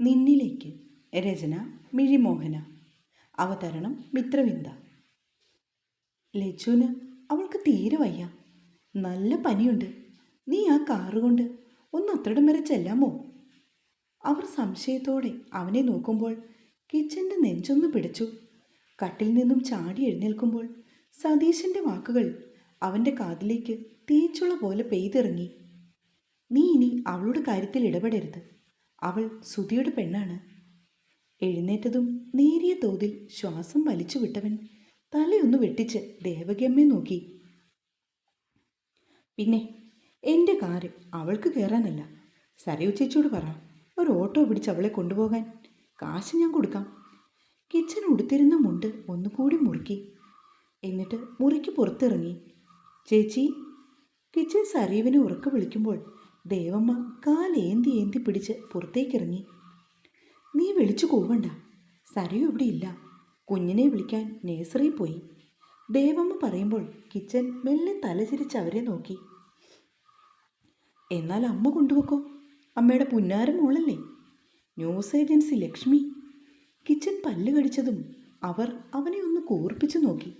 നിന്നിലേക്ക്. രചന മിഴിമോഹന. അവതരണം മിത്രവിന്ദ. ലച്ചുവിന് അവൾക്ക് തീരെ വയ്യ. നല്ല പനിയുണ്ട്. നീ ആ കാറുകൊണ്ട് ഒന്ന് അത്രടം വരെ ചെല്ലാമോ അവർ സംശയത്തോടെ അവനെ നോക്കുമ്പോൾ കിച്ചന്റെ നെഞ്ചൊന്ന് പിടിച്ചു. കട്ടിൽ നിന്നും ചാടി എഴുന്നേൽക്കുമ്പോൾ സതീശന്റെ വാക്കുകൾ അവന്റെ കാതിലേക്ക് തീച്ചുള പോലെ പെയ്തിറങ്ങി. നീ ഇനി അവളുടെ കാര്യത്തിൽ ഇടപെടരുത്. അവൾ സുധിയുടെ പെണ്ണാണ്. എഴുന്നേറ്റതും നേരിയ തോതിൽ ശ്വാസം വലിച്ചു വിട്ടവൻ തലയൊന്ന് വെട്ടിച്ച് ദേവകിയമ്മയെ നോക്കി. പിന്നെ എന്റെ കാറ് അവൾക്ക് കയറാനല്ല സരയു ചേച്ചിയോട് പറ. ഒരു ഓട്ടോ പിടിച്ച് അവളെ കൊണ്ടുപോകാൻ. കാശ് ഞാൻ കൊടുക്കാം. കിച്ചൻ ഉടുത്തിരുന്ന മുണ്ട് ഒന്നുകൂടി മുറുക്കി. എന്നിട്ട് മുറിക്ക് പുറത്തിറങ്ങി. ചേച്ചി കിച്ചൻ സരീവിനെ ഉറക്ക വിളിക്കുമ്പോൾ ദേവമ്മ കാലേന്തി ഏന്തി പിടിച്ച് പുറത്തേക്കിറങ്ങി. നീ വിളിച്ചു കൂവണ്ട. സരയു ഇവിടെ ഇല്ല. കുഞ്ഞിനെ വിളിക്കാൻ നേഴ്സറിയിൽ പോയി. ദേവമ്മ പറയുമ്പോൾ കിച്ചൻ മെല്ലെ തലചിരിച്ച് അവരെ നോക്കി. എന്നാൽ അമ്മ കൊണ്ടുപോക്കോ അമ്മയുടെ പുന്നാരം മോളല്ലേ. News agency Lakshmi. കിച്ചൻ പല്ല് കടിച്ചതും അവർ അവനെ ഒന്ന് കൂർപ്പിച്ചു നോക്കി.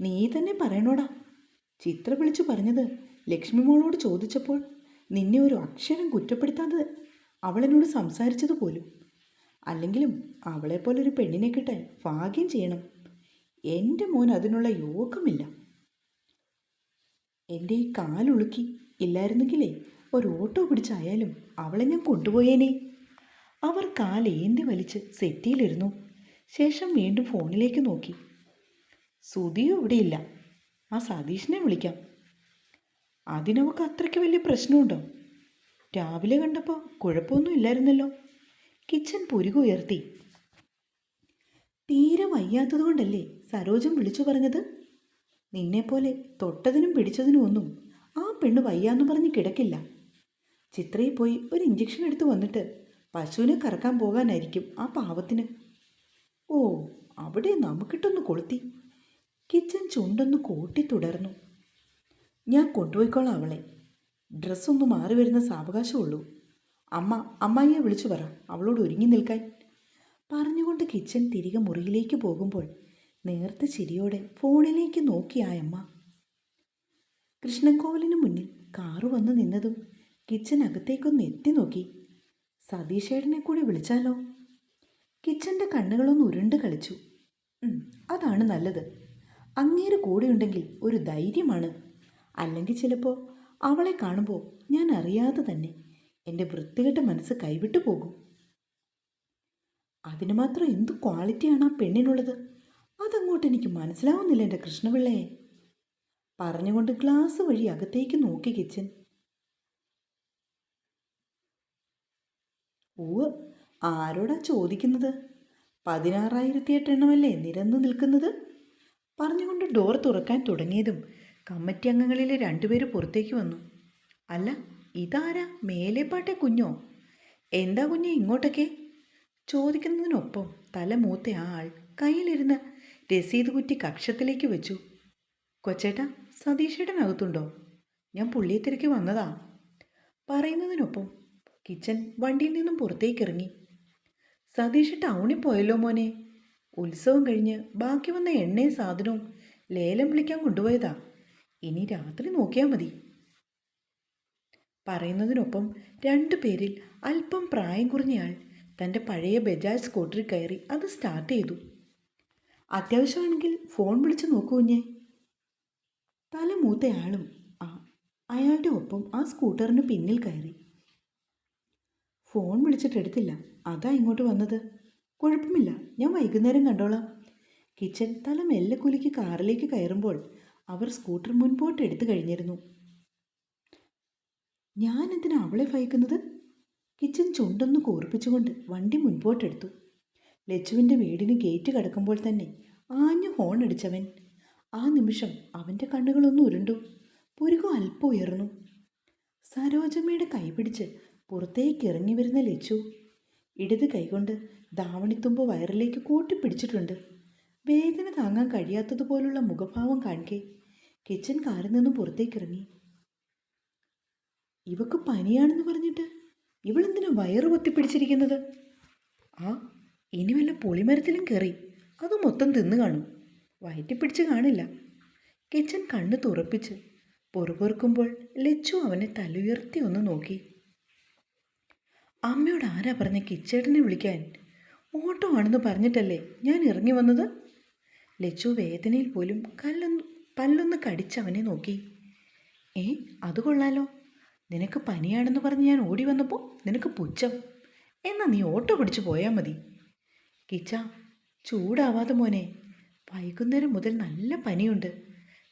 നീ തന്നെ പറയണോടാ. ചിത്ര വിളിച്ചു പറഞ്ഞത് ലക്ഷ്മി മോളോട് ചോദിച്ചപ്പോൾ നിന്നെ ഒരു അക്ഷരം കുറ്റപ്പെടുത്താതെ അവളെന്നോട് സംസാരിച്ചത് പോലും. അല്ലെങ്കിലും അവളെപ്പോലൊരു പെണ്ണിനെ കിട്ടാൻ ഭാഗ്യം ചെയ്യണം. എന്റെ മോൻ അതിനുള്ള യോഗമില്ല. എന്റെ ഈ കാലുളുക്കി ഇല്ലായിരുന്നെങ്കിലേ ഒരു ഓട്ടോ പിടിച്ചായാലും അവളെ ഞാൻ കൊണ്ടുപോയേനെ. അവർ കാലേന്തി വലിച്ച് സെറ്റിയിലിരുന്നു. ശേഷം വീണ്ടും ഫോണിലേക്ക് നോക്കി. സുധിയും ഇവിടെയില്ല. ആ സതീഷിനെ വിളിക്കാം. അതിനവക്ക് അത്രയ്ക്ക് വലിയ പ്രശ്നമുണ്ടോ? രാവിലെ കണ്ടപ്പോൾ കുഴപ്പമൊന്നും ഇല്ലായിരുന്നല്ലോ. കിച്ചൻ പുരുക ഉയർത്തി. തീരെ വയ്യാത്തതുകൊണ്ടല്ലേ സരോജം വിളിച്ചു പറഞ്ഞത്? നിന്നെപ്പോലെ തൊട്ടതിനും പിടിച്ചതിനും ഒന്നും ആ പെണ്ണ് വയ്യാന്ന് പറഞ്ഞ് കിടക്കില്ല. ചിത്രയിൽ പോയി ഒരു ഇഞ്ചക്ഷൻ എടുത്ത് വന്നിട്ട് പശുവിനെ കറക്കാൻ പോകാനായിരിക്കും ആ പാവത്തിന്. ഓ അവിടെ നമുക്കിട്ടൊന്ന് കൊളുത്തി. കിച്ചൻ ചുണ്ടൊന്ന് കൂട്ടി തുടർന്നു ഞാൻ കൊണ്ടുപോയിക്കോളാം അവളെ. ഡ്രസ്സൊന്ന് മാറി വരുന്ന സാവകാശമുള്ളൂ അമ്മ അമ്മായിയെ വിളിച്ചു പറ. അവളോട് ഒരുങ്ങി നിൽക്കാൻ. പറഞ്ഞുകൊണ്ട് കിച്ചൻ തിരികെ മുറിയിലേക്ക് പോകുമ്പോൾ നേർത്ത ചിരിയോടെ ഫോണിലേക്ക് നോക്കിയായമ്മ കൃഷ്ണക്കോവിലിന് മുന്നിൽ കാറ് വന്ന് നിന്നതും കിച്ചൻ അകത്തേക്കൊന്ന് എത്തി നോക്കി. സതീഷേടനെ കൂടി വിളിച്ചാലോ? കിച്ചന്റെ കണ്ണുകളൊന്ന് ഉരുണ്ട് കളിച്ചു. അതാണ് നല്ലത്. അങ്ങേര് കൂടെയുണ്ടെങ്കിൽ ഒരു ധൈര്യമാണ്. അല്ലെങ്കിൽ ചിലപ്പോൾ അവളെ കാണുമ്പോൾ ഞാൻ അറിയാതെ തന്നെ എന്റെ വൃത്തികെട്ട മനസ്സ് കൈവിട്ടു പോകും. അതിന് മാത്രം എന്ത് ക്വാളിറ്റിയാണ് ആ പെണ്ണിനുള്ളത്? അതങ്ങോട്ട് എനിക്ക് മനസ്സിലാവുന്നില്ല എന്റെ കൃഷ്ണപിള്ളയെ പറഞ്ഞുകൊണ്ട് ഗ്ലാസ് വഴി അകത്തേക്ക് നോക്കി കിച്ചൻ. ഓ ആരോടാ ചോദിക്കുന്നത്? പതിനാറായിരത്തി എട്ട് എണ്ണമല്ലേ നിരന്നു നിൽക്കുന്നത്? പറഞ്ഞുകൊണ്ട് ഡോർ തുറക്കാൻ തുടങ്ങിയതും കമ്മിറ്റി അംഗങ്ങളിലെ രണ്ടുപേര് പുറത്തേക്ക് വന്നു. അല്ല ഇതാരാ മേലെപ്പാട്ടെ കുഞ്ഞോ? എന്താ കുഞ്ഞെ ഇങ്ങോട്ടൊക്കെ? ചോദിക്കുന്നതിനൊപ്പം തല മൂത്ത ആ ആൾ കയ്യിലിരുന്ന് രസീത് കുറ്റി കക്ഷത്തിലേക്ക് വെച്ചു. കൊച്ചേട്ടാ സതീഷേട്ടനകത്തുണ്ടോ ഞാൻ പുള്ളിയെ തിരക്കി വന്നതാ. പറയുന്നതിനൊപ്പം കിച്ചൻ വണ്ടിയിൽ നിന്നും പുറത്തേക്ക് ഇറങ്ങി. സതീഷ് ടൗണിൽ പോയല്ലോ മോനെ. ഉത്സവം കഴിഞ്ഞ് ബാക്കി വന്ന എണ്ണയും സാധനവും ലേലം വിളിക്കാൻ കൊണ്ടുപോയതാ. ഇനി രാത്രി നോക്കിയാൽ മതി. പറയുന്നതിനൊപ്പം രണ്ടു പേരിൽ അല്പം പ്രായം കുറഞ്ഞയാൾ തന്റെ പഴയ ബജാജ് സ്കൂട്ടറിൽ കയറി അത് സ്റ്റാർട്ട് ചെയ്തു. അത്യാവശ്യമാണെങ്കിൽ ഫോൺ വിളിച്ച് നോക്കൂ കുഞ്ഞെ. തല മൂത്തയാളും അയാളുടെ ഒപ്പം ആ സ്കൂട്ടറിന് പിന്നിൽ കയറി. ഫോൺ വിളിച്ചിട്ട് എടുത്തില്ല. അതാ ഇങ്ങോട്ട് വന്നത്. കുഴപ്പമില്ല ഞാൻ വൈകുന്നേരം കണ്ടോളാം. കിച്ചൻ തല മെല്ലെ കുലുക്കി കാറിലേക്ക് കയറുമ്പോൾ അവർ സ്കൂട്ടർ മുൻപോട്ട് എടുത്തു കഴിഞ്ഞിരുന്നു. ഞാൻ എന്തിനാ അവളെ ഭയക്കുന്നത്? കിച്ചൻ ചുണ്ടൊന്ന് കൂർപ്പിച്ചുകൊണ്ട് വണ്ടി മുൻപോട്ടെടുത്തു. ലച്ചുവിന്റെ വീടിന് ഗേറ്റ് കടക്കുമ്പോൾ തന്നെ ആഞ്ഞു ഹോൺ അടിച്ചവൻ. ആ നിമിഷം അവന്റെ കണ്ണുകളൊന്നും ഉരുണ്ടു. പുരുകം അല്പം ഉയർന്നു. സരോജമ്മയുടെ കൈപിടിച്ച് പുറത്തേക്ക് ഇറങ്ങി വരുന്ന ലച്ചു ഇടത് കൈകൊണ്ട് ധാവണിത്തുമ്പ് വയറിലേക്ക് കൂട്ടിപ്പിടിച്ചിട്ടുണ്ട്. വേദന താങ്ങാൻ കഴിയാത്തതുപോലുള്ള മുഖഭാവം കാണിക്കെ. കിച്ചൻ കാറിൽ നിന്നും പുറത്തേക്കിറങ്ങി. ഇവക്ക് പനിയാണെന്ന് പറഞ്ഞിട്ട് ഇവളെന്തിനാ വയറ് പൊത്തിപ്പിടിച്ചിരിക്കുന്നത്? ആ ഇനി വല്ല പുളിമരത്തിലും കയറി അത് മൊത്തം തിന്നു കാണും. വയറ്റി പിടിച്ച് കാണില്ല. കിച്ചൻ കണ്ണ് തുറപ്പിച്ച് പൊറുപൊറുക്കുമ്പോൾ ലച്ചു അവനെ തലയുയർത്തി ഒന്ന് നോക്കി. അമ്മയോട് ആരാ പറഞ്ഞ കിച്ചേട്ടനെ വിളിക്കാൻ? ഓട്ടോ ആണെന്ന് പറഞ്ഞിട്ടല്ലേ ഞാൻ ഇറങ്ങി വന്നത്? ലച്ചു വേദനയിൽ പോലും കല്ലൊന്ന് പല്ലൊന്ന് കടിച്ചവനെ നോക്കി. ഏ അത് കൊള്ളാലോ. നിനക്ക് പനിയാണെന്ന് പറഞ്ഞ് ഞാൻ ഓടി വന്നപ്പോൾ നിനക്ക് പുച്ഛം. എന്നാ നീ ഓട്ടോ പിടിച്ച് പോയാൽ മതി. കിച്ച ചൂടാവാതെ മോനെ. വൈകുന്നേരം മുതൽ നല്ല പനിയുണ്ട്.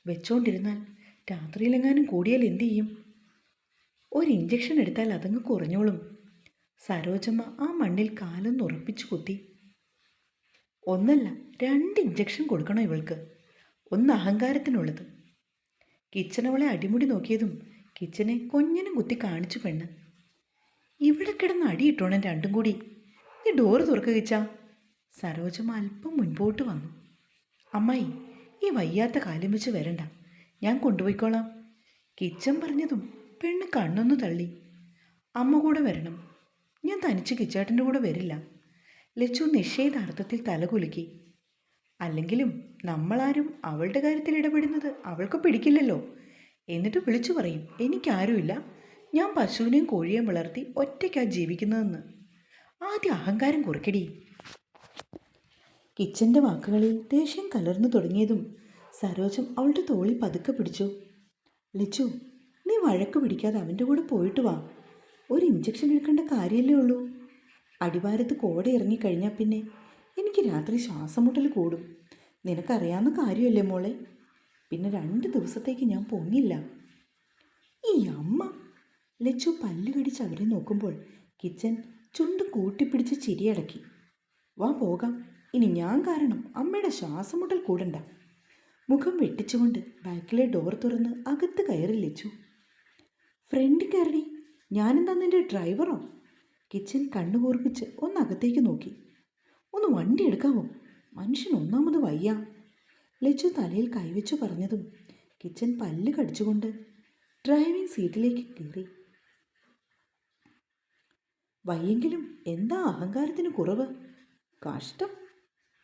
വെച്ചോണ്ടിരുന്നാൽ രാത്രിയിലെങ്ങാനും കൂടിയാൽ എന്തു ചെയ്യും? ഒരു ഇഞ്ചക്ഷൻ എടുത്താൽ അതങ്ങ് കുറഞ്ഞോളും. സരോജമ്മ ആ മണ്ണിൽ കാലൊന്ന് ഉറപ്പിച്ചു കുത്തി. ഒന്നല്ല രണ്ട് ഇഞ്ചക്ഷൻ കൊടുക്കണോ ഇവൾക്ക്? ഒന്ന് അഹങ്കാരത്തിനുള്ളത്. കിച്ചനവളെ അടിമുടി നോക്കിയതും കിച്ചനെ കൊഞ്ഞനും കുത്തി കാണിച്ചു പെണ്ണ്. ഇവിടെ കിടന്ന് അടിയിട്ടോണം രണ്ടും കൂടി. ഈ ഡോറ് തുറക്കുക കിച്ച. സരോജമ്മ അല്പം മുൻപോട്ട് വന്നു. അമ്മായി ഈ വയ്യാത്ത കാലം വെച്ച് വരണ്ട. ഞാൻ കൊണ്ടുപോയിക്കോളാം. കിച്ചൻ പറഞ്ഞതും പെണ്ണ് കണ്ണൊന്ന് തള്ളി. അമ്മ കൂടെ വരണം. ഞാൻ തനിച്ച് കിച്ചേട്ടന്റെ കൂടെ വരില്ല. ലച്ചു നിഷേധാർത്ഥത്തിൽ തലകുലുക്കി. അല്ലെങ്കിലും നമ്മളാരും അവളുടെ കാര്യത്തിൽ ഇടപെടുന്നത് അവൾക്ക് പിടിക്കില്ലല്ലോ എന്നിട്ട് വിളിച്ചു പറയും. എനിക്കാരുമില്ല. ഞാൻ പശുവിനെയും കോഴിയെയും വളർത്തി ഒറ്റയ്ക്കാ ജീവിക്കുന്നതെന്ന്. ആദ്യം അഹങ്കാരം കുറിക്കടി. കിച്ചന്റെ വാക്കുകളിൽ ദേഷ്യം കലർന്നു തുടങ്ങിയതും സരോജം അവളുടെ തോളി പതുക്കെ പിടിച്ചു. ലിച്ചു നീ വഴക്ക് പിടിക്കാതെ അവന്റെ കൂടെ പോയിട്ട് വാ. ഒരു ഇഞ്ചക്ഷൻ എടുക്കേണ്ട കാര്യമല്ലേ ഉള്ളൂ. അടിവാരത്ത് കോട ഇറങ്ങിക്കഴിഞ്ഞാൽ പിന്നെ എനിക്ക് രാത്രി ശ്വാസം മുട്ടൽ കൂടും. നിനക്കറിയാവുന്ന കാര്യമല്ലേ മോളെ? പിന്നെ രണ്ട് ദിവസത്തേക്ക് ഞാൻ പൊങ്ങില്ല. ഈ അമ്മ. ലച്ചു പല്ല് കടിച്ച് അവരെ നോക്കുമ്പോൾ കിച്ചൻ ചുണ്ട് കൂട്ടിപ്പിടിച്ച് ചിരിയടക്കി വാ പോകാം. ഇനി ഞാൻ കാരണം അമ്മയുടെ ശ്വാസം മുട്ടൽ കൂടണ്ട. മുഖം വെട്ടിച്ചുകൊണ്ട് ബാക്കിലെ ഡോർ തുറന്ന് അകത്ത് കയറി ലച്ചു. ഫ്രണ്ട് കയറി ഞാനെന്താ നിന്റെ ഡ്രൈവറോ? കിച്ചൻ കണ്ണു കൂർപ്പിച്ച് ഒന്നകത്തേക്ക് നോക്കി. ഒന്ന് വണ്ടി എടുക്കാമോ മനുഷ്യൻ ഒന്നാമത് വയ്യ. ലച്ചു തലയിൽ കൈവച്ചു പറഞ്ഞതും കിച്ചൻ പല്ല് കടിച്ചുകൊണ്ട് ഡ്രൈവിംഗ് സീറ്റിലേക്ക് കയറി. വയ്യെങ്കിലും എന്താ അഹങ്കാരത്തിന് കുറവ്? കഷ്ടം.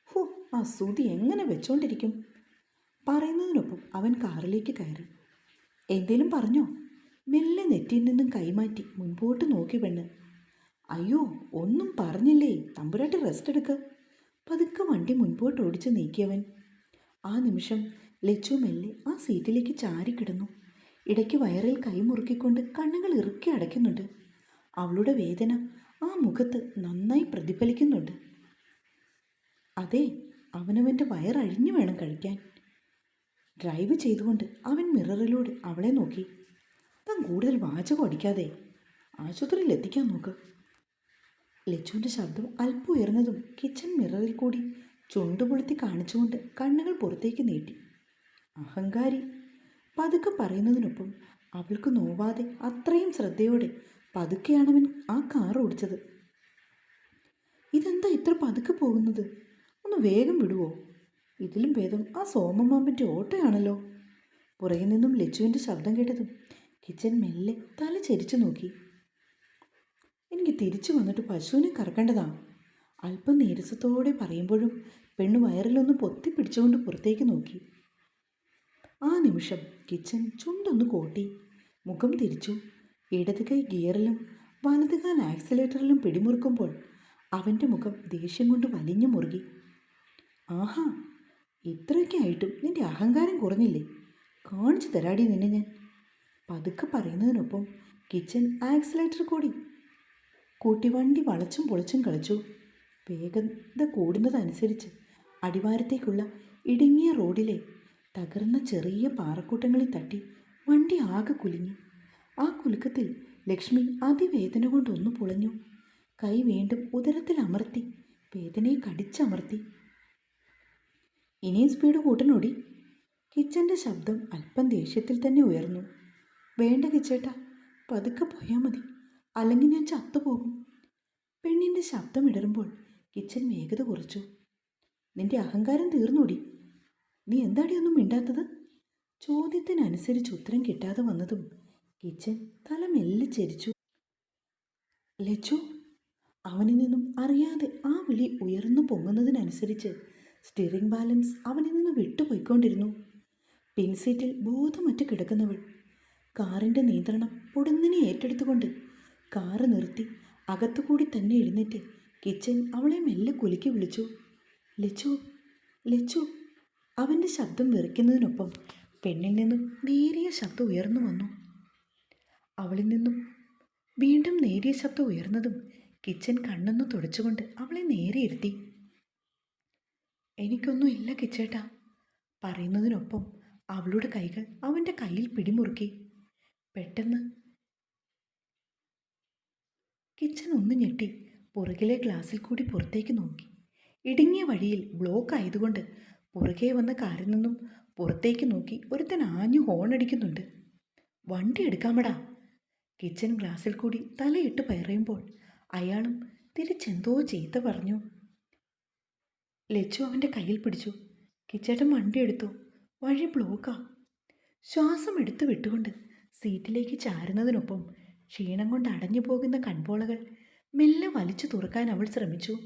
ഹോ ആ സുതി എങ്ങനെ വെച്ചോണ്ടിരിക്കും? പറയുന്നതിനൊപ്പം അവൻ കാറിലേക്ക് കയറി. എന്തേലും പറഞ്ഞോ? മെല്ലെ നെറ്റിയിൽ നിന്നും കൈമാറ്റി മുൻപോട്ട് നോക്കി പെണ്ണ് അയ്യോ ഒന്നും പറഞ്ഞില്ലേ? തമ്പുരാട്ടി റെസ്റ്റ് എടുക്ക്. പതുക്കെ വണ്ടി മുൻപോട്ട് ഓടിച്ച് നീക്കിയവൻ. ആ നിമിഷം ലച്ചു മെല്ലെ ആ സീറ്റിലേക്ക് ചാരിക്കിടന്നു ഇടയ്ക്ക് വയറിൽ കൈമുറുക്കിക്കൊണ്ട് കണ്ണുകൾ ഇറുക്കി അടയ്ക്കുന്നുണ്ട്. അവളുടെ വേദന ആ മുഖത്ത് നന്നായി പ്രതിഫലിക്കുന്നുണ്ട്. അതെ അവനവന്റെ വയറഴിഞ്ഞു വേണം കഴിക്കാൻ. ഡ്രൈവ് ചെയ്തുകൊണ്ട് അവൻ മിററിലൂടെ അവളെ നോക്കി. താൻ കൂടുതൽ വാചകം അടിക്കാതെ ആശുപത്രിയിൽ എത്തിക്കാൻ നോക്ക്. ലച്ചുവിന്റെ ശബ്ദം അല്പം ഉയർന്നതും കിച്ചൺ മിററിൽ കൂടി ചുണ്ടുപൊളുത്തി കാണിച്ചുകൊണ്ട് കണ്ണുകൾ പുറത്തേക്ക് നീട്ടി. അഹങ്കാരി. പതുക്കെ പറയുന്നതിനൊപ്പം അവൾക്ക് നോവാതെ അത്രയും ശ്രദ്ധയോടെ പതുക്കെയാണവൻ ആ കാർ ഓടിച്ചത്. ഇതെന്താ ഇത്ര പതുക്കെ പോകുന്നത്? ഒന്ന് വേഗം വിടുവോ? ഇതിലും ഭേദം ആ സോമമാമ്പന്റെ ഓട്ടയാണല്ലോ. പുറകിൽ നിന്നും ലച്ചുവിന്റെ ശബ്ദം കേട്ടതും കിച്ചൻ മെല്ലെ തല ചരിച്ചു നോക്കി. എനിക്ക് തിരിച്ചു വന്നിട്ട് പശുവിനെ കറക്കേണ്ടതാ. അല്പം നീരസത്തോടെ പറയുമ്പോഴും പെണ്ണ് വയറിലൊന്ന് പൊത്തി പിടിച്ചുകൊണ്ട് പുറത്തേക്ക് നോക്കി. ആ നിമിഷം കിച്ചൻ ചുണ്ടൊന്ന് കോട്ടി. മുഖം തിരിച്ചു. ഇടത് കൈ ഗിയറിലും വലത് കാൽ ആക്സിലേറ്ററിലും പിടിമുറുക്കുമ്പോൾ അവന്റെ മുഖം ദേഷ്യം കൊണ്ട് വലിഞ്ഞു മുറുകി. ആഹാ ഇത്രയൊക്കെ ആയിട്ടും നിന്റെ അഹങ്കാരം കുറഞ്ഞില്ലേ? കാണിച്ചു തരാടി നിന്നെ ഞാൻ. പതുക്കെ പറയുന്നതിനൊപ്പം കിച്ചൻ ആക്സിലേറ്റർ കൂടി. കൂട്ടി വണ്ടി വളച്ചും പൊളിച്ചും കളിച്ചു. വേഗത കൂടുന്നതനുസരിച്ച് അടിവാരത്തേക്കുള്ള ഇടുങ്ങിയ റോഡിലെ തകർന്ന ചെറിയ പാറക്കൂട്ടങ്ങളിൽ തട്ടി വണ്ടി ആകെ കുലുങ്ങി. ആ കുലുക്കത്തിൽ ലക്ഷ്മി അതിവേദന കൊണ്ടൊന്നു പൊളഞ്ഞു. കൈ വീണ്ടും ഉദരത്തിൽ അമർത്തി വേദനയെ കടിച്ചമർത്തി. ഇനിയും സ്പീഡ് കൂട്ടനോടി. കിച്ചന്റെ ശബ്ദം അല്പം ദേഷ്യത്തിൽ തന്നെ ഉയർന്നു. വേണ്ട കിച്ചേട്ടാ പതുക്കെ പോയാൽ മതി. അല്ലെങ്കിൽ ഞാൻ ചത്തുപോകും. പെണ്ണിന്റെ ശബ്ദം ഇടറുമ്പോൾ കിച്ചൻ വേഗത കുറച്ചു. നിന്റെ അഹങ്കാരം തീർന്നൂടി. നീ എന്താടി ഒന്നും മിണ്ടാത്തത്? ചോദ്യത്തിനനുസരിച്ച് ഉത്തരം കിട്ടാതെ വന്നതും കിച്ചൻ തല മെല്ലെ ചരിച്ചു. ലച്ചു അവനിൽ നിന്നും അറിയാതെ ആ വിളി ഉയർന്നു പൊങ്ങുന്നതിനനുസരിച്ച് സ്റ്റിയറിംഗ് ബാലൻസ് അവനിൽ നിന്ന് വിട്ടുപോയിക്കൊണ്ടിരുന്നു. പിൻസീറ്റിൽ ബോധമറ്റ് കിടക്കുന്നവൾ. കാറിന്റെ നിയന്ത്രണം പൊടുന്നിനെ ഏറ്റെടുത്തുകൊണ്ട് കാറ് നിർത്തി അകത്തുകൂടി തന്നെ എഴുന്നേറ്റ് കിച്ചൻ അവളെ മെല്ലെ കുലുക്കി വിളിച്ചു. ലച്ചു ലച്ചു. അവന്റെ ശബ്ദം വിറയ്ക്കുന്നതിനൊപ്പം പെണ്ണിൽ നിന്നും നേരിയ ശബ്ദം ഉയർന്നു വന്നു. അവളിൽ നിന്നും വീണ്ടും നേരിയ ശബ്ദം ഉയർന്നതും കിച്ചൻ കണ്ണൊന്ന് തുടച്ചുകൊണ്ട് അവളെ നേരെ ഇരുത്തി. എനിക്കൊന്നും ഇല്ല കിച്ചേട്ടാ പറയുന്നതിനൊപ്പം അവളുടെ കൈകൾ അവന്റെ കയ്യിൽ പിടിമുറുക്കി. പെട്ടെന്ന് കിച്ചൻ ഒന്ന് ഞെട്ടി പുറകിലെ ഗ്ലാസ്സിൽ കൂടി പുറത്തേക്ക് നോക്കി. ഇടുങ്ങിയ വഴിയിൽ ബ്ലോക്ക് ആയതുകൊണ്ട് പുറകെ വന്ന കാറിൽ നിന്നും പുറത്തേക്ക് നോക്കി ഒരുത്തൻ ആഞ്ഞു ഹോൺ അടിക്കുന്നുണ്ട്. വണ്ടി എടുക്കാമടാ. കിച്ചൺ ഗ്ലാസ്സിൽ കൂടി തലയിട്ട് പയറിയുമ്പോൾ അയാളും തിരിച്ചെന്തോ ചീത്ത പറഞ്ഞു. ലച്ചു അവന്റെ കയ്യിൽ പിടിച്ചു. കിച്ചേട്ടൻ വണ്ടി എടുത്തു. വഴി ബ്ലോക്കാ ശ്വാസം എടുത്തു വിട്ടുകൊണ്ട് സീറ്റിലേക്ക് ചാരുന്നതിനൊപ്പം ക്ഷീണം കൊണ്ട് അടഞ്ഞു പോകുന്ന കൺപോളകൾ മെല്ലെ വലിച്ചു തുറക്കാൻ അവൾ ശ്രമിച്ചു.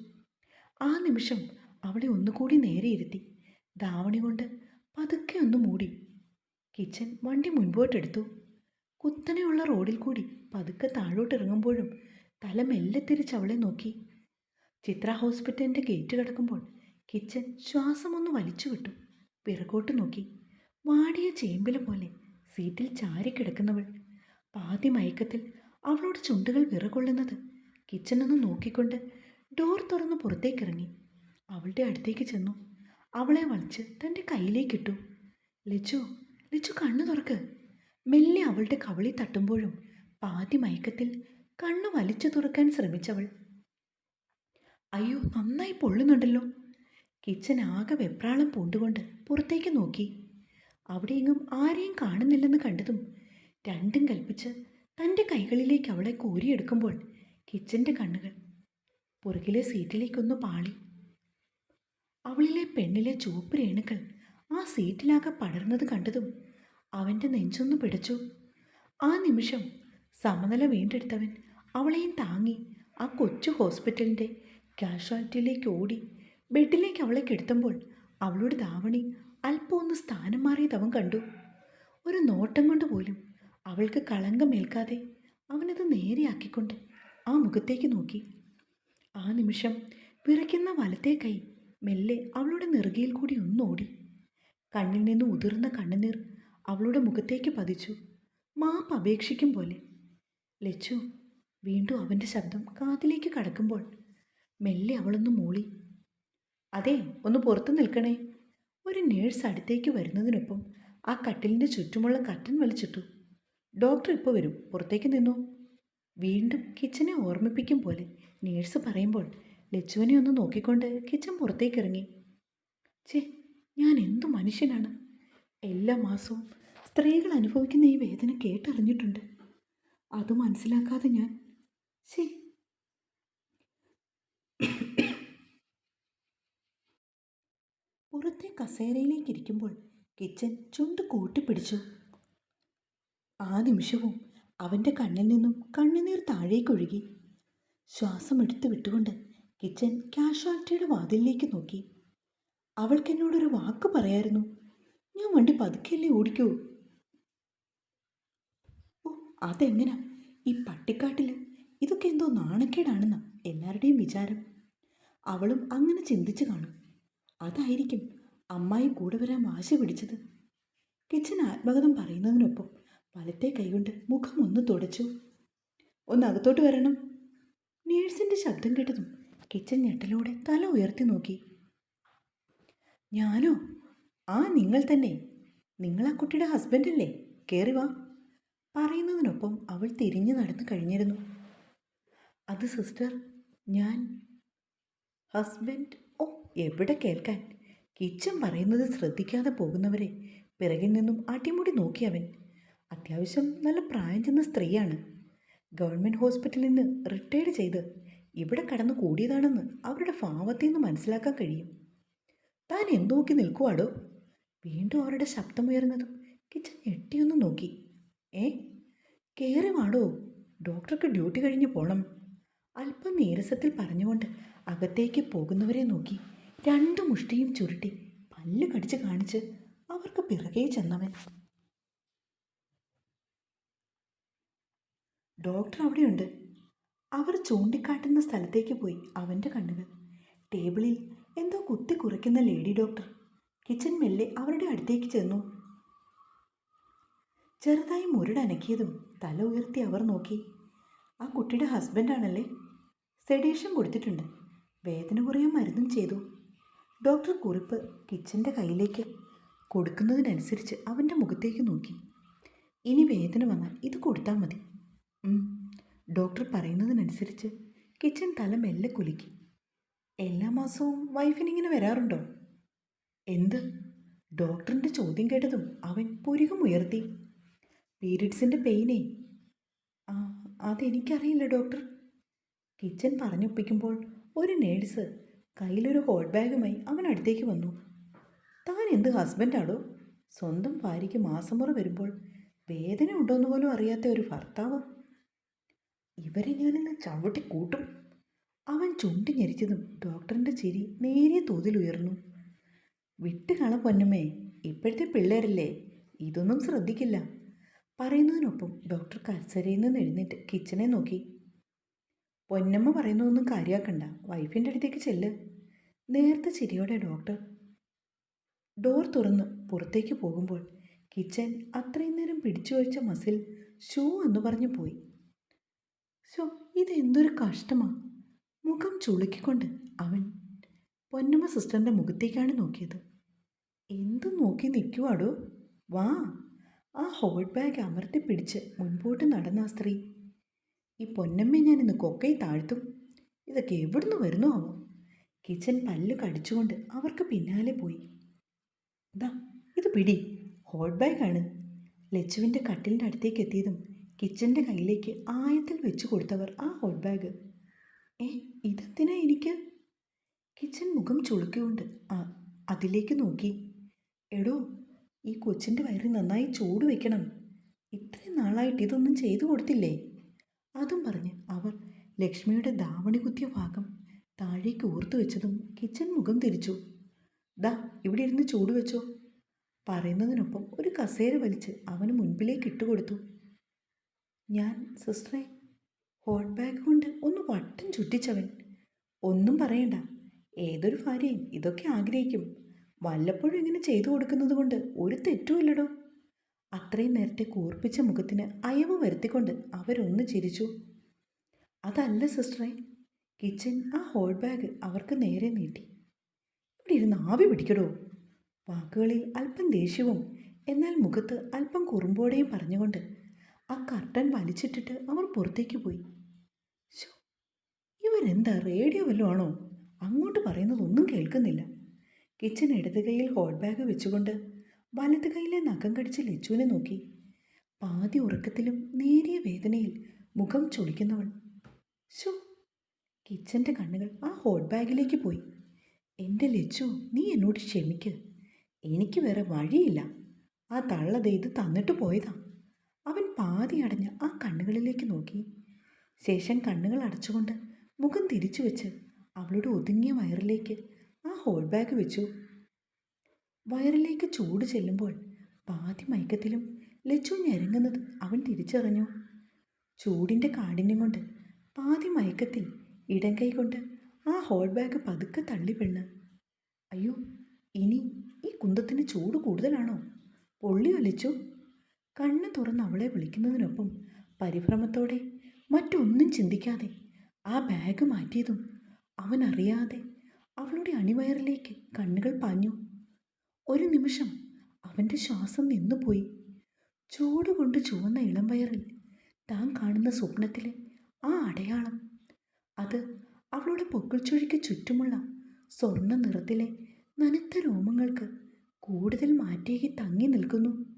ആ നിമിഷം അവളെ ഒന്നുകൂടി നേരെ ഇരുത്തി. ധാവണി കൊണ്ട് പതുക്കെ ഒന്ന് മൂടി. കിച്ചൻ വണ്ടി മുൻപോട്ടെടുത്തു കുത്തനെയുള്ള റോഡിൽ കൂടി പതുക്കെ താഴോട്ടിറങ്ങുമ്പോഴും തല മെല്ലെ തിരിച്ച് അവളെ നോക്കി. ചിത്ര ഹോസ്പിറ്റലിന്റെ ഗേറ്റ് കിടക്കുമ്പോൾ കിച്ചൻ ശ്വാസമൊന്ന് വലിച്ചു വിട്ടു. പിറകോട്ട് നോക്കി. വാടിയ ചേമ്പില പോലെ സീറ്റിൽ ചാരിക്കിടക്കുന്നവൾ പാതി മയക്കത്തിൽ അവളോട് ചുണ്ടുകൾ വിറകൊള്ളുന്നത്. കിച്ചനൊന്ന് നോക്കിക്കൊണ്ട് ഡോർ തുറന്ന് പുറത്തേക്കിറങ്ങി. അവളുടെ അടുത്തേക്ക് ചെന്നു. അവളെ വളച്ച് തന്റെ കയ്യിലേക്കിട്ടു. ലച്ചു ലച്ചു കണ്ണു തുറക്ക്. മെല്ലെ അവളുടെ കവളി തട്ടുമ്പോഴും പാതി മയക്കത്തിൽ കണ്ണു വലിച്ചു തുറക്കാൻ ശ്രമിച്ചവൾ. അയ്യോ നന്നായി പൊള്ളുന്നുണ്ടല്ലോ. കിച്ചൻ ആകെ വെപ്രാളം പൂണ്ടുകൊണ്ട് പുറത്തേക്ക് നോക്കി. അവിടെയെങ്ങും ആരെയും കാണുന്നില്ലെന്ന് കണ്ടതും രണ്ടും കൽപ്പിച്ച് തന്റെ കൈകളിലേക്ക് അവളെ കോരിയെടുക്കുമ്പോൾ കിച്ചന്റെ കണ്ണുകൾ പുറകിലെ സീറ്റിലേക്കൊന്ന് പാളി. അവളിലെ പെണ്ണിലെ ചുവപ്പ് രേണുക്കൾ ആ സീറ്റിലാകെ പടർന്നത് കണ്ടതും അവന്റെ നെഞ്ചൊന്ന് പിടച്ചു. ആ നിമിഷം സമനില വീണ്ടെടുത്തവൻ അവളെയും താങ്ങി ആ കൊച്ചു ഹോസ്പിറ്റലിന്റെ കാഷ്വാലിറ്റിയിലേക്ക് ഓടി ബെഡിലേക്ക് അവളെ കിടത്തുമ്പോൾ അവളുടെ ധാവണി അല്പം ഒന്ന് സ്ഥാനം മാറിയത് അവൻ കണ്ടു. ഒരു നോട്ടം കൊണ്ട് പോലും അവൾക്ക് കളങ്കമേൽക്കാതെ അവനത് നേരെയാക്കിക്കൊണ്ട് ആ മുഖത്തേക്ക് നോക്കി. ആ നിമിഷം വിറയ്ക്കുന്ന വലത്തെ കൈ മെല്ലെ അവളുടെ നെറുകയിൽ കൂടി ഒന്നോടി. കണ്ണിൽ നിന്ന് ഉതിർന്ന കണ്ണുനീർ അവളുടെ മുഖത്തേക്ക് പതിച്ചു. മാപ്പ് അപേക്ഷിക്കും പോലെ. ലച്ചു വീണ്ടും അവന്റെ ശബ്ദം കാതിലേക്ക് കടക്കുമ്പോൾ മെല്ലെ അവളൊന്ന് മൂളി. അതെ ഒന്ന് പുറത്തു നിൽക്കണേ. ഒരു നേഴ്സ് അടുത്തേക്ക് വരുന്നതിനൊപ്പം ആ കട്ടിലിന്റെ ചുറ്റുമുള്ള കട്ടൻ വലിച്ചിട്ടു. ഡോക്ടർ ഇപ്പോൾ വരും. പുറത്തേക്ക് നിന്നു? വീണ്ടും കിച്ചനെ ഓർമ്മിപ്പിക്കും പോലെ നേഴ്സ് പറയുമ്പോൾ ലച്ചുവിനെ ഒന്ന് നോക്കിക്കൊണ്ട് കിച്ചൻ പുറത്തേക്ക് ഇറങ്ങി. ചേ ഞാൻ എന്തു മനുഷ്യനാണ്? എല്ലാ മാസവും സ്ത്രീകൾ അനുഭവിക്കുന്ന ഈ വേദന കേട്ടറിഞ്ഞിട്ടുണ്ട്. അത് മനസ്സിലാക്കാതെ ഞാൻ ശരി പുറത്തെ കസേരയിലേക്ക് ഇരിക്കുമ്പോൾ കിച്ചൻ ചുണ്ട് കൂട്ടിപ്പിടിച്ചു. ആ നിമിഷവും അവന്റെ കണ്ണിൽ നിന്നും കണ്ണുനീർ താഴേക്കൊഴുകി. ശ്വാസം എടുത്തു വിട്ടുകൊണ്ട് കിച്ചൻ കാഷ്വാലിറ്റിയുടെ വാതിലിലേക്ക് നോക്കി. അവൾക്ക് എന്നോടൊരു വാക്ക് പറയായിരുന്നു. ഞാൻ വണ്ടി പതുക്കെയല്ലേ ഓടിക്കൂ? ഓ അതെങ്ങനാ? ഈ പട്ടിക്കാട്ടിൽ ഇതൊക്കെ എന്തോ നാണക്കേടാണെന്ന എല്ലാവരുടെയും വിചാരം. അവളും അങ്ങനെ ചിന്തിച്ചു കാണും. അതായിരിക്കും അമ്മായി കൂടെ വരാൻ വാശി പിടിച്ചത്. കിച്ചൻ ആത്മകഥം പറയുന്നതിനൊപ്പം വലത്തെ കൈകൊണ്ട് മുഖം ഒന്ന് തുടച്ചു. ഒന്ന് അകത്തോട്ട് വരണം. നേഴ്സിന്റെ ശബ്ദം കേട്ടതും കിച്ചൻ ഞെട്ടലോടെ തല ഉയർത്തി നോക്കി. ഞാനോ? ആ നിങ്ങൾ തന്നെ. നിങ്ങൾ ആ കുട്ടിയുടെ ഹസ്ബൻഡല്ലേ കയറി വാ. പറയുന്നതിനൊപ്പം അവൾ തിരിഞ്ഞു നടന്നു കഴിഞ്ഞിരുന്നു. അത് സിസ്റ്റർ ഞാൻ. ഹസ്ബൻഡ് ഓ എവിടെ കേൾക്കാൻ? കിച്ചൻ പറയുന്നത് ശ്രദ്ധിക്കാതെ പോകുന്നവരെ പിറകിൽ നിന്നും അടിമുടി നോക്കി അവൻ. അത്യാവശ്യം നല്ല പ്രായം ചെന്ന സ്ത്രീയാണ്. ഗവൺമെന്റ് ഹോസ്പിറ്റലിൽ നിന്ന് റിട്ടയർഡ് ചെയ്ത് ഇവിടെ കടന്നു കൂടിയതാണെന്ന് അവരുടെ ഭാവത്തിൽ നിന്ന് മനസ്സിലാക്കാൻ കഴിയും. താൻ എന്തോക്കി നിൽക്കുവാടോ? വീണ്ടും അവരുടെ ശബ്ദമുയർന്നതും കിച്ചൻ ഞെട്ടിയൊന്ന് നോക്കി. ഏ കയറി വാടോ? ഡോക്ടർക്ക് ഡ്യൂട്ടി കഴിഞ്ഞ് പോണം. അല്പം നീരസത്തിൽ പറഞ്ഞുകൊണ്ട് അകത്തേക്ക് പോകുന്നവരെ നോക്കി രണ്ട് മുഷ്ടിയും ചുരുട്ടി പല്ല് കടിച്ച് കാണിച്ച് അവർക്ക് പിറകെ ചെന്നവൻ. ഡോക്ടർ അവിടെയുണ്ട്. അവർ ചൂണ്ടിക്കാട്ടുന്ന സ്ഥലത്തേക്ക് പോയി അവന്റെ കണ്ണുകൾ. ടേബിളിൽ എന്തോ കുത്തി കുറയ്ക്കുന്ന ലേഡി ഡോക്ടർ. കിച്ചൻ മെല്ലെ അവരുടെ അടുത്തേക്ക് ചെന്നു. ചെറുതായി മുരടനക്കിയതും തല ഉയർത്തി അവർ നോക്കി. ആ കുട്ടിയുടെ ഹസ്ബൻഡാണല്ലേ സെഡേഷൻ കൊടുത്തിട്ടുണ്ട്. വേദന കുറയാൻ മരുന്നും ചെയ്തു. ഡോക്ടർ കുറിപ്പ് കിച്ചന്റെ കയ്യിലേക്ക് കൊടുക്കുന്നതിനനുസരിച്ച് അവന്റെ മുഖത്തേക്ക് നോക്കി. ഇനി വേദന വന്നാൽ ഇത് കൊടുത്താൽ മതി. ഡോക്ടർ പറയുന്നതിനനുസരിച്ച് കിച്ചൻ തല മെല്ലെ കുലുക്കി. എല്ലാ മാസവും വൈഫിനിങ്ങനെ വരാറുണ്ടോ? എന്ത്? ഡോക്ടറിന്റെ ചോദ്യം കേട്ടതും അവൻ പുരികം ഉയർത്തി. പീരിയഡ്സിന്റെ പെയിനേ. ആ അതെനിക്കറിയില്ല ഡോക്ടർ. കിച്ചൻ പറഞ്ഞൊപ്പിക്കുമ്പോൾ ഒരു നേഴ്സ് കയ്യിലൊരു ഹോട്ട് ബാഗുമായി അവൻ അടുത്തേക്ക് വന്നു. താൻ എന്ത് ഹസ്ബൻഡാടോ? സ്വന്തം ഭാര്യയ്ക്ക് മാസമുറ വരുമ്പോൾ വേദന ഉണ്ടോയെന്ന് പോലും അറിയാത്ത ഒരു ഭർത്താവ് ഇവരെ ഞാനിന്ന് ചവിട്ടി കൂട്ടും. അവൻ ചുണ്ടി ഞെരിച്ചതും ഡോക്ടറിന്റെ ചിരി നേരിയ തോതിൽ ഉയർന്നു. വിട്ടുകള പൊന്നമ്മേ ഇപ്പോഴത്തെ പിള്ളേരല്ലേ? ഇതൊന്നും ശ്രദ്ധിക്കില്ല. പറയുന്നതിനൊപ്പം ഡോക്ടർ കസരയിൽ നിന്ന് എഴുന്നേറ്റ് കിച്ചനെ നോക്കി. പൊന്നമ്മ പറയുന്നതൊന്നും കാര്യമാക്കണ്ട വൈഫിന്റെ അടുത്തേക്ക് ചെല്ല്. നേർത്ത ചിരിയോടെ ഡോക്ടർ ഡോർ തുറന്ന് പുറത്തേക്ക് പോകുമ്പോൾ കിച്ചൻ അത്രയും നേരം പിടിച്ചു വച്ച മസിൽ ഷൂ എന്ന് പറഞ്ഞു പോയി. ഷോ ഇതെന്തൊരു കഷ്ടമാണ് മുഖം ചുളുക്കിക്കൊണ്ട് അവൻ പൊന്നമ്മ സിസ്റ്ററിന്റെ മുഖത്തേക്കാണ് നോക്കിയത്. എന്തു നോക്കി നിൽക്കുവാടോ വാ. ആ ഹോൾഡ് ബാഗ് അമർത്തി പിടിച്ച് മുൻപോട്ട് നടന്ന ആ സ്ത്രീ. ഈ പൊന്നമ്മയെ ഞാൻ ഇന്ന് കൊക്കയിൽ താഴ്ത്തും. ഇതൊക്കെ എവിടുന്ന് വരുന്നു ആവോ കിച്ചൻ പല്ല് കടിച്ചുകൊണ്ട് അവർക്ക് പിന്നാലെ പോയി. ഇതാ ഇത് പിടി. ഹോട്ട് ബാഗാണ്. ലച്ചുവിന്റെ കട്ടിലിന്റെ അടുത്തേക്ക് എത്തിയതും കിച്ചന്റെ കയ്യിലേക്ക് ആയത്തിൽ വെച്ച് കൊടുത്തവർ ആ ഹോട്ട് ബാഗ് ഏ ഇതെന്തിനാ എനിക്ക്? കിച്ചൻ മുഖം ചുളുക്കിയുണ്ട് അതിലേക്ക് നോക്കി. എടോ ഈ കൊച്ചിന്റെ വയറിൽ നന്നായി ചൂട് വെക്കണം. ഇത്രയും നാളായിട്ട് ഇതൊന്നും ചെയ്തു കൊടുത്തില്ലേ? അതും പറഞ്ഞ് അവർ ലക്ഷ്മിയുടെ ധാവണി കുത്തിയ ഭാഗം താഴേക്ക് ഓർത്തു വെച്ചതും കിച്ചൻ മുഖം തിരിച്ചു. ദാ ഇവിടെ ഇരുന്ന് ചൂട് വെച്ചോ. പറയുന്നതിനൊപ്പം ഒരു കസേര വലിച്ച് അവന് മുൻപിലേക്ക് ഇട്ടുകൊടുത്തു. ഞാൻ സിസ്റ്ററെ ഹോട്ട് ബാഗ് കൊണ്ട് ഒന്ന് വട്ടം ചുറ്റിച്ചവൻ. ഒന്നും പറയണ്ട. ഏതൊരു ഭാര്യയും ഇതൊക്കെ ആഗ്രഹിക്കും. വല്ലപ്പോഴും ഇങ്ങനെ ചെയ്തു കൊടുക്കുന്നത് കൊണ്ട് ഒരു തെറ്റുമില്ലടോ അത്രയും നേരത്തെ കൂർപ്പിച്ച മുഖത്തിന് അയവ് വരുത്തിക്കൊണ്ട് അവരൊന്ന് ചിരിച്ചു. അതല്ല സിസ്റ്ററെ കിച്ചൻ ആ ഹോട്ട് ബാഗ് അവർക്ക് നേരെ നീട്ടി. ഇവിടെ ഇരുന്ന് ആവി പിടിക്കടോ. വാക്കുകളിൽ അല്പം ദേഷ്യവും എന്നാൽ മുഖത്ത് അല്പം കുറുമ്പോടെയും പറഞ്ഞുകൊണ്ട് ആ കർട്ടൻ വലിച്ചിട്ടിട്ട് അവർ പുറത്തേക്ക് പോയി. ഇവരെന്താ റേഡിയോ വല്ലതും ആണോ? അങ്ങോട്ട് പറയുന്നതൊന്നും കേൾക്കുന്നില്ല. കിച്ചൻ ഇടത് കൈയിൽ ഹോട്ട് ബാഗ് വെച്ചുകൊണ്ട് വലത് കൈയിലെ നഖം കടിച്ച് ലച്ചുവിനെ നോക്കി. പാതി ഉറക്കത്തിലും നേരിയ വേദനയിൽ മുഖം ചൊളിക്കുന്നവൾ. ശോ കിച്ചന്റെ കണ്ണുകൾ ആ ഹോട്ട് ബാഗിലേക്ക് പോയി. എന്റെ ലച്ചു നീ എന്നോട് ക്ഷമിക്ക്. എനിക്ക് വേറെ വഴിയില്ല. ആ തള്ളത ഇത് തന്നിട്ട് പോയതാ. അവൻ പാതി അടഞ്ഞ ആ കണ്ണുകളിലേക്ക് നോക്കി. ശേഷം കണ്ണുകൾ അടച്ചുകൊണ്ട് മുഖം തിരിച്ചു വെച്ച് അവളുടെ ഒതുങ്ങിയ വയറിലേക്ക് ആ ഹോൾ ബാഗ് വെച്ചു. വയറിലേക്ക് ചൂട് ചെല്ലുമ്പോൾ പാതി മയക്കത്തിലും ലച്ചു ഞെരങ്ങുന്നത് അവൻ തിരിച്ചറിഞ്ഞു. ചൂടിന്റെ കാഠിന്യം കൊണ്ട് പാതി മയക്കത്തിൽ ഇടം കൈ കൊണ്ട് ആ ഹോൾ ബാഗ് പതുക്കെ തള്ളി പെണ്ണ്. അയ്യോ ഇനി ഈ കുന്തത്തിന് ചൂട് കൂടുതലാണോ? പൊള്ളി ഒലിച്ചു കണ്ണ് തുറന്ന് അവളെ വിളിക്കുന്നതിനൊപ്പം പരിഭ്രമത്തോടെ മറ്റൊന്നും ചിന്തിക്കാതെ ആ ബാഗ് മാറ്റിയതും അവൻ അറിയാതെ അവളുടെ അണിവയറിലേക്ക് കണ്ണുകൾ പാഞ്ഞു. ഒരു നിമിഷം അവന്റെ ശ്വാസം നിന്നുപോയി. ചൂടുകൊണ്ട് ചുവന്ന ഇളം വയറിൽ താൻ കാണുന്ന സ്വപ്നത്തിലെ ആ അടയാളം. അത് അവളുടെ പൊക്കിൾച്ചുഴിക്ക് ചുറ്റുമുള്ള സ്വർണ നിറത്തിലെ നനുത്ത രോമങ്ങൾക്ക് കൂടുതൽ മാറ്റേകി തങ്ങി നിൽക്കുന്നു.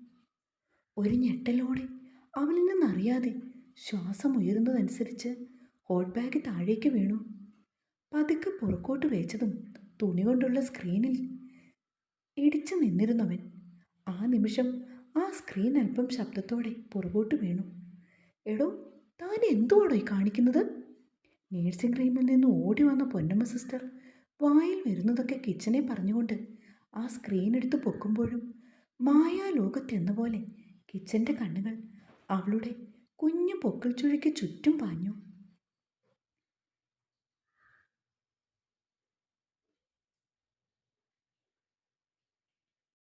ഒരു ഞെട്ടലോടെ അവനിൽ നിന്നറിയാതെ ശ്വാസം ഉയരുന്നതനുസരിച്ച് ഹോട്ട് ബാഗ് താഴേക്ക് വീണു. പതുക്കെ പുറക്കോട്ട് വെച്ചതും തുണി കൊണ്ടുള്ള സ്ക്രീനിൽ ഇടിച്ചു നിന്നിരുന്നവൻ ആ നിമിഷം ആ സ്ക്രീൻ അല്പം ശബ്ദത്തോടെ പുറകോട്ട് വീണു. എടോ താൻ എന്തുവാടോ ഈ കാണിക്കുന്നത്? നേഴ്സിംഗ് റൂമിൽ നിന്ന് ഓടി വന്ന പൊന്നമ്മ സിസ്റ്റർ വായിൽ വരുന്നതൊക്കെ കിച്ചനെ പറഞ്ഞുകൊണ്ട് ആ സ്ക്രീൻ എടുത്ത് പൊക്കുമ്പോഴും മായാലോകത്തെന്ന പോലെ കിച്ചന്റെ കണ്ണുകൾ അവളുടെ കുഞ്ഞു പൊക്കിൾ ചുഴിക്ക് ചുറ്റും പാഞ്ഞു.